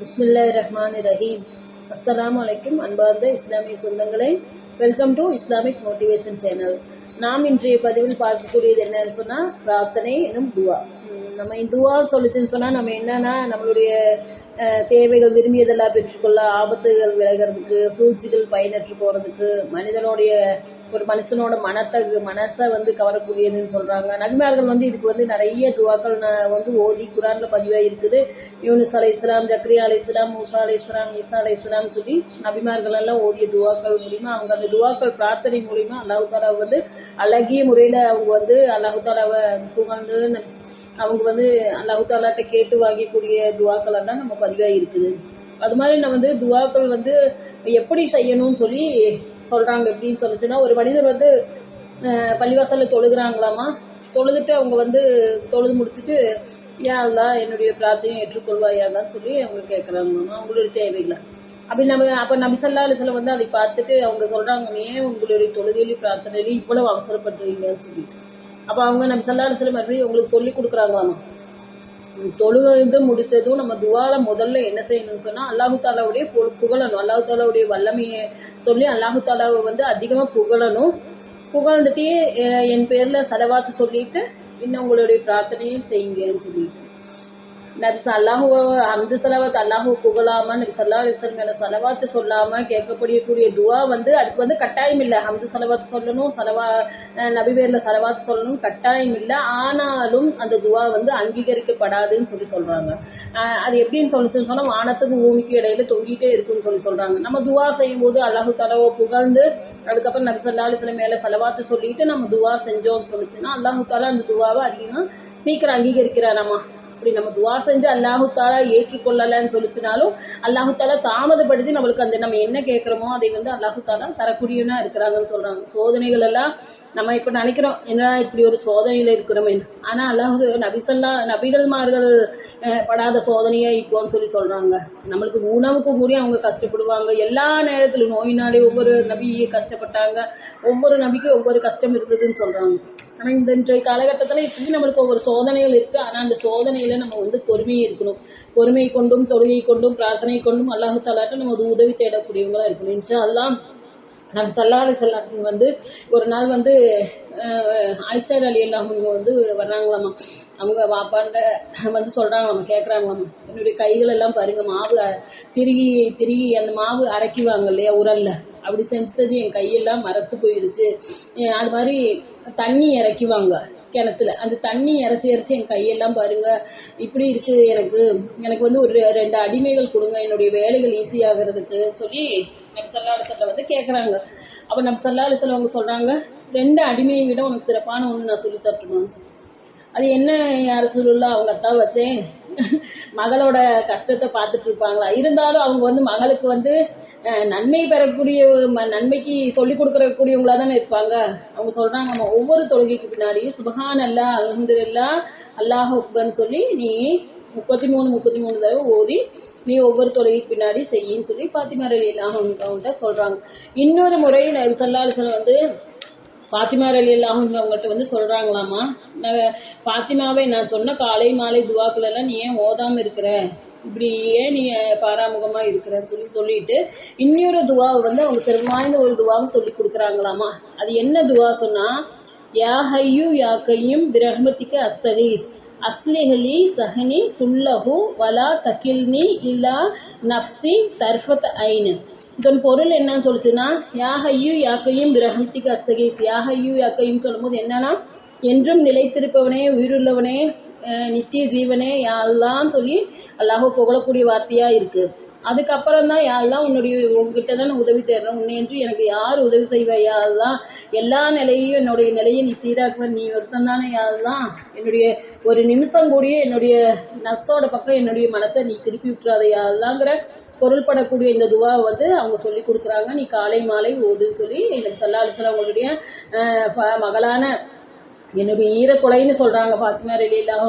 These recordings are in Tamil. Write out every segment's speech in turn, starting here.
பிஸ்மில்லா ரஹ்மான் ரஹீம் அஸ்லாம் வலைக்கும் அன்பார்ந்த இஸ்லாமிய சொந்தங்களே welcome to Islamic motivation channel. நாம் இன்றைய பதிவில் பார்க்கக்கூடியது என்னன்னு சொன்னா பிரார்த்தனை எனும் துவா. உம் நம்ம இந்த துவா சொல்லிச்சுன்னு சொன்னா நம்ம என்னன்னா நம்மளுடைய தேவைகள் விரும்பியதெல்லாம் பெற்றுக்கொள்ள ஆபத்துகள் விலகிறதுக்கு சூழ்ச்சிகள் பயனற்று போகிறதுக்கு மனிதனுடைய ஒரு மனுஷனோட மனத்தை மனசை வந்து கவரக்கூடியதுன்னு சொல்கிறாங்க நபிமார்கள் வந்து இதுக்கு வந்து நிறைய துவாக்கள் ந- வந்து ஓதி குரானில் பதிவாக இருக்குது. யூனுஸ் அலை இஸ்லாம் ஜக்ரியா அலை இஸ்லாம் மூசா அலை இஸ்லாம் ஈசா அலை இஸ்லாம் சொல்லி நபிமார்கள் எல்லாம் ஓதிய துவாக்கள் மூலிமா அவங்க அந்த துவாக்கள் பிரார்த்தனை மூலிமா அல்லாஹு தாலா வந்து அழகிய முறையில் அவங்க வந்து அல்லாஹு தாலாவை புகழ்ந்து அவங்க வந்து அல்லாஹு தாலாட்ட கேட்டு வாங்கக்கூடிய துவாக்கள் தான் நம்ம பதிவாக இருக்குது. அது மாதிரி நம்ம வந்து துவாக்கள் வந்து எப்படி செய்யணும்னு சொல்லி சொல்றாங்க எப்படின்னு சொல்லிச்சுன்னா ஒரு மனிதர் வந்து அஹ், பள்ளிவாசல்ல தொழுகிறாங்களாமா? தொழுதுட்டு அவங்க வந்து தொழுது முடிச்சுட்டு யா என்னுடைய பிரார்த்தனையை ஏற்றுக்கொள்வாயாதான் சொல்லி அவங்க கேட்குறாங்களாமா அவங்களுடைய தேவைகளை. அப்படி நம்ம அப்ப நபிசல்லா ஸல்லல்லாஹு வந்து அதை பார்த்துட்டு அவங்க சொல்றாங்க ஏன் உங்களுடைய தொழுகையிலும் பிரார்த்தனையிலும் இவ்வளவு அவசரப்படுறீங்கன்னு சொல்லிட்டு. அப்ப அவங்க நம்ம சல்லாறு சில மறுபடியும் உங்களுக்கு சொல்லி கொடுக்குறாங்களாமா? தொழுகை முடிச்சதும் நம்ம துவால முதல்ல என்ன செய்யணும்னு சொன்னா அல்லாஹு தாலாவுடைய புகழணும். அல்லாஹு தாலாவுடைய வல்லமையை சொல்லி அல்லாஹு தாலாவை வந்து அதிகமா புகழணும். புகழ்ந்துட்டே என் பேர்ல செலவாத்து சொல்லிட்டு இன்னும் உங்களுடைய பிரார்த்தனையும் செய்யுங்கன்னு சொல்லிட்டு. நபி அல்லாஹு ஹம்து சலவாத் அல்லாஹு புகழாம நபி சல்லா அலிஸ்லம் மேல செலவாத்து சொல்லாம கேட்கப்படக்கூடிய துவா வந்து அதுக்கு வந்து கட்டாயம் இல்லை. ஹம்து செலவாத்து சொல்லணும் செலவா நபி பேர்ல செலவாத்து சொல்லணும் கட்டாயம் இல்லை. ஆனாலும் அந்த துவா வந்து அங்கீகரிக்கப்படாதுன்னு சொல்லி சொல்றாங்க. அது எப்படின்னு சொல்லி சொன்னா வானத்துக்கு பூமிக்கு இடையில தொங்கிட்டே இருக்குன்னு சொல்லி சொல்றாங்க. நம்ம துவா செய்யும் போது அல்லாஹு தலாவை புகழ்ந்து அதுக்கப்புறம் நபி சல்லா அலிஸ்லம் மேல செலவாத்து சொல்லிட்டு நம்ம துவா செஞ்சோம்னு சொல்லிச்சுன்னா அல்லாஹு தாலா அந்த துவாவை அதிகமாக சீக்கிரம் அங்கீகரிக்கிறாராமா? அப்படி நம்ம துவா செஞ்சு அல்லாஹு தாலா ஏற்றுக்கொள்ளலன்னு சொல்லிச்சுனாலும் அல்லாஹு தாலா தாமதப்படுத்தி நம்மளுக்கு அந்த நம்ம என்ன கேட்கிறோமோ அதை வந்து அல்லாஹு தாலா தரக்கூடியவனா இருக்கிறாங்கன்னு சொல்றாங்க. சோதனைகள் எல்லாம் நம்ம இப்ப நினைக்கிறோம் என்ன இப்படி ஒரு சோதனையில இருக்கிறோமே. ஆனா அல்லாஹு நபிசல்லா நபிகள்மார்கள் அஹ், படாத சோதனையே இப்போன்னு சொல்லி சொல்றாங்க. நம்மளுக்கு உணவுக்கு கூறி அவங்க கஷ்டப்படுவாங்க. எல்லா நேரத்திலும் நோயினாலே ஒவ்வொரு நபி கஷ்டப்பட்டாங்க. ஒவ்வொரு நபிக்கும் ஒவ்வொரு கஷ்டம் இருந்ததுன்னு சொல்றாங்க. ஆனால் இந்த இன்றைய காலகட்டத்தில் இப்படி நம்மளுக்கு ஒவ்வொரு சோதனைகள் இருக்குது ஆனால் அந்த சோதனையில் நம்ம வந்து பொறுமையை இருக்கணும். பொறுமை கொண்டும் தொழுகை கொண்டும் பிரார்த்தனை கொண்டும் அல்லாஹு தாலாட்ட நம்ம வந்து உதவி தேடக்கூடியவங்களாக இருக்கணும். இன்ஷா அதெல்லாம் நம்ம சல்லாஹ் சல்லாஹ் வந்து ஒரு நாள் வந்து அஹ், அலி அல்லாஹ் வந்து வர்றாங்களாமா? அவங்க வாப்பாண்ட வந்து சொல்றாங்களாமா? கேட்குறாங்களாமா என்னுடைய கைகள் எல்லாம் பாருங்க மாவு திருகி திருகி அந்த மாவு அரைக்குவாங்க இல்லையா உரல்ல. அப்படி செஞ்சது என் கையெல்லாம் மரத்து போயிருச்சு. அது மாதிரி தண்ணி இறக்கிவாங்க கிணத்துல. அந்த தண்ணி இறச்சி இறச்சி என் கையெல்லாம் பாருங்க. இப்படி இருக்கு எனக்கு. எனக்கு வந்து ஒரு ரெண்டு அடிமைகள் கொடுங்க. என்னுடைய வேலைகள் ஈஸி ஆகிறதுக்கு சொல்லி நம்ம சல்லாஹ் வந்து கேட்குறாங்க அப்போ நம்ம சல்லாஹ் அவங்க சொல்கிறாங்க ரெண்டு அடிமையை விட உனக்கு சிறப்பான ஒன்று நான் சொல்லி தரட்டுமான்னு அது என்ன யார் சொல்லல அவங்க அத்தான் வச்சேன். மகளோட கஷ்டத்தை பார்த்துட்டு இருப்பாங்களா? இருந்தாலும் அவங்க வந்து மகளுக்கு வந்து நன்மை பெறக்கூடிய ம- நன்மைக்கு சொல்லிக் கொடுக்கறக்கூடியவங்களா தானே இருப்பாங்க? அவங்க சொல்றாங்க நம்ம ஒவ்வொரு தொழுகைக்கு பின்னாடியும் சுபஹான் அல்லா அல்ஹம்துலில்லா அல்லாஹ் அக்பர்னு சொல்லி நீ முப்பத்தி மூணு முப்பத்தி மூணு தடவை ஓதி நீ ஒவ்வொரு தொழுகைக்கு பின்னாடி செய்யின்னு சொல்லி பாத்திமா ரலி அவங்க சொல்றாங்க. இன்னொரு முறை நபி வந்து பாத்திமா அலி அல்லாஹன் அவங்ககிட்ட வந்து சொல்றாங்களாமா? நான் பாத்திமாவை நான் சொன்ன காலை மாலை துவாக்கள் எல்லாம் நீ ஏன் ஓதாம இருக்கிற? இப்படி ஏன் நீ பாராமுகமா இருக்கிறன்னு சொல்லி சொல்லிட்டு இன்னொரு துவாவை வந்து அவங்க சிறந்த ஒரு துவாவை சொல்லி கொடுக்குறாங்களாமா? அது என்ன துவா சொன்னா யா ஹையு யா கையும் பிரஹ்மத்திக்க அஸ்தகீஸ் அஸ்லிஹலி சஹனி துல்லஹு வலா தகில்னி இல்லா நப்சி தர்ஃபத் ஐனு. இதன் பொருள் என்னன்னு சொல்லுச்சுன்னா யாகையு யாக்கையும் பிரஹம்திக்கு அஸ்தகீஸ். யாகையு யாக்கையும் சொல்லும்போது என்னன்னா என்றும் நிலைத்திருப்பவனே உயிருள்ளவனே நித்திய ஜீவனே யாரெல்லாம் சொல்லி அல்லாஹோ புகழக்கூடிய வார்த்தையா இருக்கு. அதுக்கப்புறம் தான் யாரெல்லாம் உன்னுடைய உங்ககிட்ட தான் நான் உதவி தேடுறேன். உன்னை என்று எனக்கு யார் உதவி செய்வா? யாரெல்லாம் எல்லா நிலையையும் என்னுடைய நிலையை நீ சீராக்குவன் நீ ஒருத்தன் தானே யாரெல்லாம் என்னுடைய ஒரு நிமிஷம் கூடிய என்னுடைய நர்ஸோட பக்கம் என்னுடைய மனசை நீ திருப்பி விட்டுறாத யாரெல்லாங்கிற பொருள்படக்கூடிய இந்த துவா வந்து அவங்க சொல்லி கொடுக்குறாங்க. நீ காலை மாலை ஓதுன்னு சொல்லி எனக்கு சல்லா அலிஸ்லாம் அவங்களுடைய ப- மகளான என்னுடைய ஈரக்குலைன்னு சொல்றாங்க பாத்திமா ரெலியெல்லாம்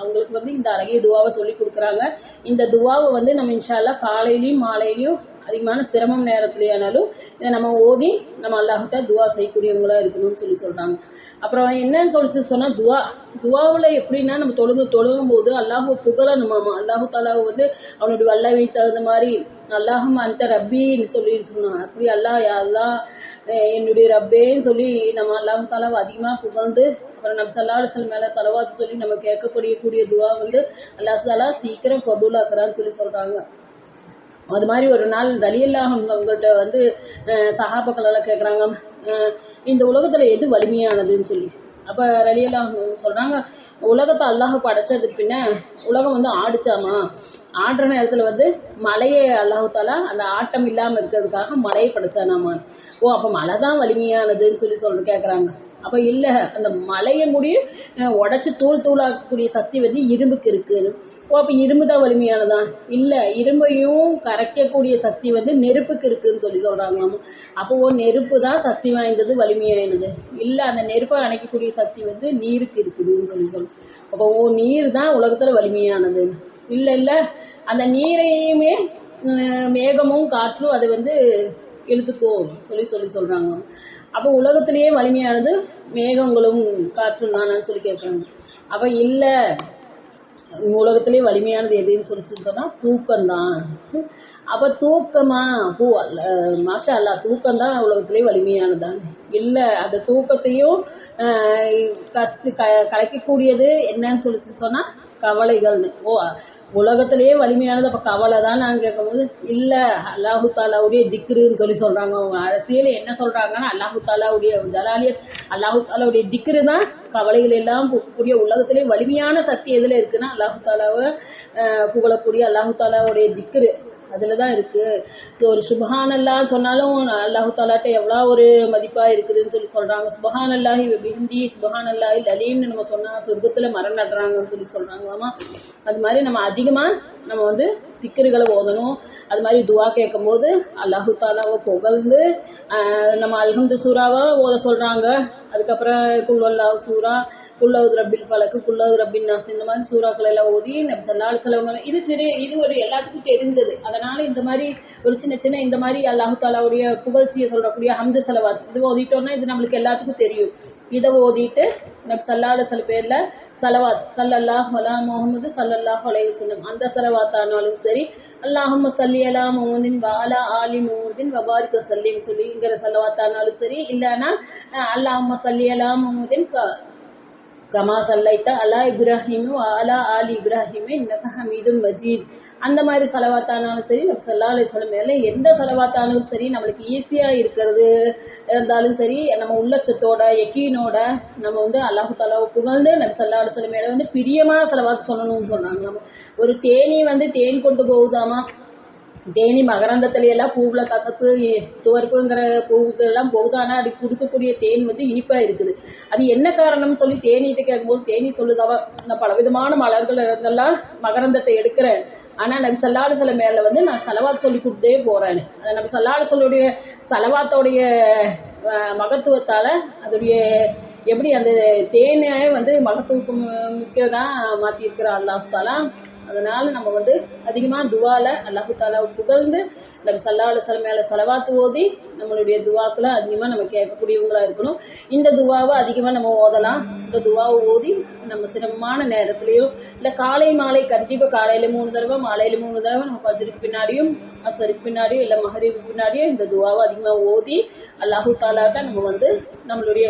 அவங்களுக்கு வந்து இந்த அழகிய துவாவை சொல்லி கொடுக்குறாங்க. இந்த துவாவை வந்து நம்ம இன்ஷால்லா காலையிலயும் மாலையிலயும் அதிகமான சிரமம் நேரத்துலயானாலும் இதை நம்ம ஓதி நம்ம அல்லாஹிட்ட துவா செய்யக்கூடியவங்களா இருக்கணும்னு சொல்லி சொல்றாங்க. அப்புறம் என்னன்னு சொல்லி சொன்னா துவா. துவாவில் எப்படின்னா நம்ம தொழுது தொழுகும் போது அல்லாஹு புகழணுமாமா. அல்லாஹு தாலாவை வந்து அவனுடைய வல்லவை தகுந்த மாதிரி அல்லாஹும் அந்த ரப்பின்னு சொல்லி சொன்னாங்க அப்படி அல்லாஹ் அல்லாஹ் என்னுடைய ரப்பேன்னு சொல்லி நம்ம அல்லாம் தாலாவை அதிகமாக புகழ்ந்து அப்புறம் நம்ம சல்லா அலுவலம் மேலே செலவாத்து சொல்லி நம்ம கேட்கக்கூடிய கூடிய துவா வந்து அல்லாஹ் தாலா சீக்கிரம் கபூலாக்குறான்னு சொல்லி சொல்றாங்க. அது மாதிரி ஒரு நாள் தலியெல்லாம் அவங்கள்ட்ட வந்து அஹ், எல்லாம் கேட்குறாங்க இந்த உலகத்துல எது வலிமையானதுன்னு சொல்லி. அப்ப ரலியெல்லாம் சொல்றாங்க உலகத்தை அல்லாஹ் படைச்சதுக்கு பின்ன உலகம் வந்து ஆடிச்சாமா? ஆடுற நேரத்துல வந்து மலையை அல்லாஹு தாலா அந்த ஆட்டம் இல்லாம இருக்கிறதுக்காக மலையை படைச்சானாமான் ஓ அப்போ மலை தான் வலிமையானதுன்னு சொல்லி சொல்ற கேட்குறாங்க அப்போ இல்லை அந்த மலையை முடியும் உடச்சி தூள் தூளாக்கக்கூடிய சக்தி வந்து இரும்புக்கு இருக்குது ஓ அப்போ இரும்பு தான் வலிமையானதா? இல்லை இரும்பையும் கரைக்கக்கூடிய சக்தி வந்து நெருப்புக்கு இருக்குன்னு சொல்லி சொல்கிறாங்களாம் அப்போ ஓ நெருப்பு தான் சக்தி வாய்ந்தது வலிமையானது. இல்லை அந்த நெருப்பை அணைக்கக்கூடிய சக்தி வந்து நீருக்கு இருக்குதுன்னு சொல்லி சொல்றோம் அப்போ ஓ நீர் தான் உலகத்தில் வலிமையானது. இல்லை இல்லை அந்த நீரையுமே மேகமும் காற்றும் அது வந்து இழுத்துக்கோ சொல்லி சொல்லி சொல்றாங்க. அப்போ உலகத்திலேயே வலிமையானது மேகங்களும் காற்றும் தானான்னு சொல்லி கேட்குறாங்க அப்ப இல்லை உலகத்திலே வலிமையானது எதுன்னு சொல்லி சொன்னா தூக்கம் தான் அப்ப தூக்கமா பூ அல்ல மாஷா அல்லா தூக்கம் தான் உலகத்திலே வலிமையானதான் இல்லை அந்த தூக்கத்தையும் ஆஹ், கஷ்ட க- கலைக்கக்கூடியது என்னன்னு சொல்லி சொன்னா கவலைகள்னு. ஓ உலகத்திலேயே வலிமையானது இப்போ கவலை தான் நான் கேட்கும்போது இல்லை அல்லாஹு தாலாவுடைய திக்ருன்னு சொல்லி சொல்கிறாங்க அவங்க அரசியல் என்ன சொல்கிறாங்கன்னா அல்லாஹு தாலாவுடைய ஜலாலியத் அல்லாஹு தாலாவுடைய திக்ரு தான் கவலைகள் எல்லாம் போகக்கூடிய உலகத்திலே வலிமையான சக்தி எதில் இருக்குன்னா அல்லாஹு தாலாவை புகழக்கூடிய அல்லாஹு தாலாவுடைய திக்ரு. அதில் தான் இருக்குது ஒரு சுபஹானல்லா சொன்னாலும் அல்லாஹு தாலாட்ட எவ்வளோ ஒரு மதிப்பாக இருக்குதுன்னு சொல்லி சொல்கிறாங்க சுபஹான் அல்லாஹி ஹிந்தி சுபஹான் அல்லாஹி லலீம்னு நம்ம சொன்னால் சொர்க்கத்தில் மரம் நடுறாங்கன்னு சொல்லி சொல்கிறாங்களாமா அது மாதிரி நம்ம அதிகமாக நம்ம வந்து திக்கர்களை ஓதணும். அது மாதிரி துவா கேட்கும்போது அல்லாஹு தாலாவை புகழ்ந்து நம்ம அல்ஹம்து சூறாவை ஓத சொல்கிறாங்க அதுக்கப்புறம் குல்வல்லா சூரா குல்லவது ரப்பில் பலக்கு குல்லவது ரப்பின் நாஸ் இந்த மாதிரி சூறாக்கள் எல்லாம் ஓதி நபி சல்லாஹ் செலவங்க இது சிறு இது ஒரு எல்லாத்துக்கும் தெரிஞ்சது. அதனால இந்த மாதிரி ஒரு சின்ன சின்ன இந்த மாதிரி அல்லாஹு தாலாவுடைய புகழ்ச்சியை சொல்லக்கூடிய ஹம்து செலவாத் இது ஓதிட்டோம்னா இது நம்மளுக்கு எல்லாத்துக்கும் தெரியும். இதை ஓதிட்டு நபி சல்லாஹ் சில பேர்ல சலவாத் சல்லல்லாஹ் அலா முகமது சல்லல்லாஹ் அலைஹி வஸல்லம் அந்த சலவாத்தானாலும் சரி அல்லாஹும்ம சல்லி அலா முகமதின் வாலா ஆலி முகமதின் வபாரிக்க சல்லின்னு சொல்லிங்கிற சலவாத்தானாலும் சரி இல்லைன்னா அஹ் சல்லி அலா முகமதின் க- கமா சல்லைத்தா அலா இப்ராஹிமு அலா ஆலி இப்ராஹிம் இன்னக ஹமீதும் மஜீத் அந்த மாதிரி செலவாத்தானாலும் சரி நம்ம சல்லா அலிஸ்லம் மேல எந்த செலவாத்தானாலும் சரி நம்மளுக்கு ஈஸியா இருக்கிறது இருந்தாலும் சரி நம்ம உள்ளச்சத்தோட எக்கீனோட நம்ம வந்து அல்லாஹு தாலாவை புகழ்ந்து நம்ம சல்லா அலிஸ்லம் மேல வந்து பிரியமான செலவாத்து சொல்லணும்னு சொன்னாங்க. நம்ம ஒரு தேனி வந்து தேன் கொண்டு போகுதாமா தேனி மகரந்தத்துல எல்லாம் பூவில் கசப்பு துவர்ப்புங்கிற பூவுக்கெல்லாம் போகுது. அது கொடுக்கக்கூடிய தேன் வந்து இனிப்பாக இருக்குது. அது என்ன காரணம்னு சொல்லி தேனிகிட்ட கேட்கும்போது தேனி சொல்லுதாவா நான் பலவிதமான மலர்கள் இருந்தெல்லாம் மகரந்தத்தை எடுக்கிறேன். ஆனால் நபி சல்லாடு சில மேலே வந்து நான் செலவாத் சொல்லி கொடுத்தே போகிறேன் அந்த நபி சல்லாடு சொல்லுடைய செலவாத்தோடைய மகத்துவத்தால் அதோடைய எப்படி அந்த தேனை வந்து மகத்துவம் மிக்கதான் மாத்தி அல்லாஹாலாம் அதனால நம்ம வந்து அதிகமா துவால அல்லாஹு தாலாவை புகழ்ந்து நம்ம சல்லா அலுவலம் மேல செலவாத்து ஓதி நம்மளுடைய துவாக்களை அதிகமா நம்ம கேட்கக்கூடியவங்களா இருக்கணும். இந்த துவாவை அதிகமா நம்ம ஓதலாம். இந்த துவாவை ஓதி நம்ம சிரமமான நேரத்திலயோ இல்ல காலை மாலை கண்டிப்பா காலையில மூணு தடவை மாலையில மூணு தடவை நம்ம பஜருக்கு பின்னாடியும் அசருக்கு பின்னாடியும் இல்ல மகரிவுக்கு பின்னாடியும் இந்த துவாவை அதிகமா ஓதி அல்லாஹு தாலாட்ட நம்ம வந்து நம்மளுடைய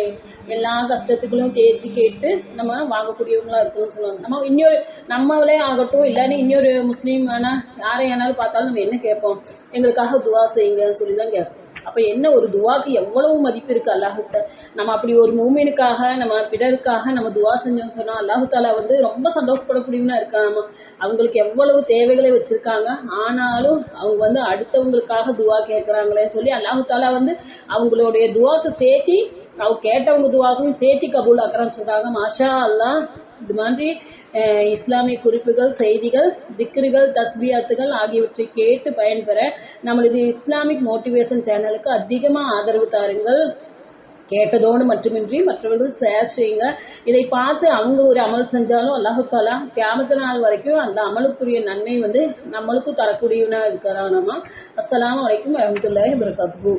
எல்லா கஷ்டத்துக்களும் தேர்த்தி கேட்டு நம்ம வாங்கக்கூடியவங்களா இருக்கணும்னு சொல்லுவாங்க. நம்ம இன்னொரு நம்மளே ஆகட்டும் இல்லைன்னு இன்னொரு முஸ்லீம் வேணா யாரை வேணாலும் பார்த்தாலும் நம்ம என்ன கேட்போம்? எங்களுக்காக துவா செய்யுங்கன்னு சொல்லி தான் கேட்போம். அப்ப என்ன ஒரு துவாக்கு எவ்வளவு மதிப்பு இருக்கு அல்லாஹுட்ட நம்ம அப்படி ஒரு மூமினுக்காக நம்ம பிறருக்காக நம்ம துவா செஞ்சோம்னு சொன்னா அல்லாஹு தாலா வந்து ரொம்ப சந்தோஷப்படக்கூடியவனா இருக்காங்க அவங்களுக்கு எவ்வளவு தேவைகளை வச்சிருக்காங்க? ஆனாலும் அவங்க வந்து அடுத்தவங்களுக்காக துவா கேட்கறாங்களே சொல்லி அல்லாஹு தாலா வந்து அவங்களுடைய துவாக்கு சேர்த்தி அவங்க கேட்டவங்க துவாக்கும் சேர்த்து கபூல் ஆக்குறான்னு சொல்றாங்க மாஷா அல்லாஹ் இது மாதிரி இஸ்லாமிய குறிப்புகள் செய்திகள் திக்ருகள் தஸ்பியாத்துகள் ஆகியவற்றை கேட்டு பயன்பெற நம்மளது இஸ்லாமிக் மோட்டிவேஷன் சேனலுக்கு அதிகமாக ஆதரவு தாருங்கள். கேட்டதோடு மட்டுமின்றி மற்றவர்கள் ஷேர் செய்யுங்க. இதை பார்த்து அவங்க ஒரு அமல் செஞ்சாலும் அல்லாஹாலா கியாமத்து நாள் வரைக்கும் அந்த அமலுக்குரிய நன்மை வந்து நம்மளுக்கும் தரக்கூடியவனா இருக்கிறானாமா. அஸ்ஸலாமு அலைக்கும் வரமத்துல்லாஹி வரகாத்துஹு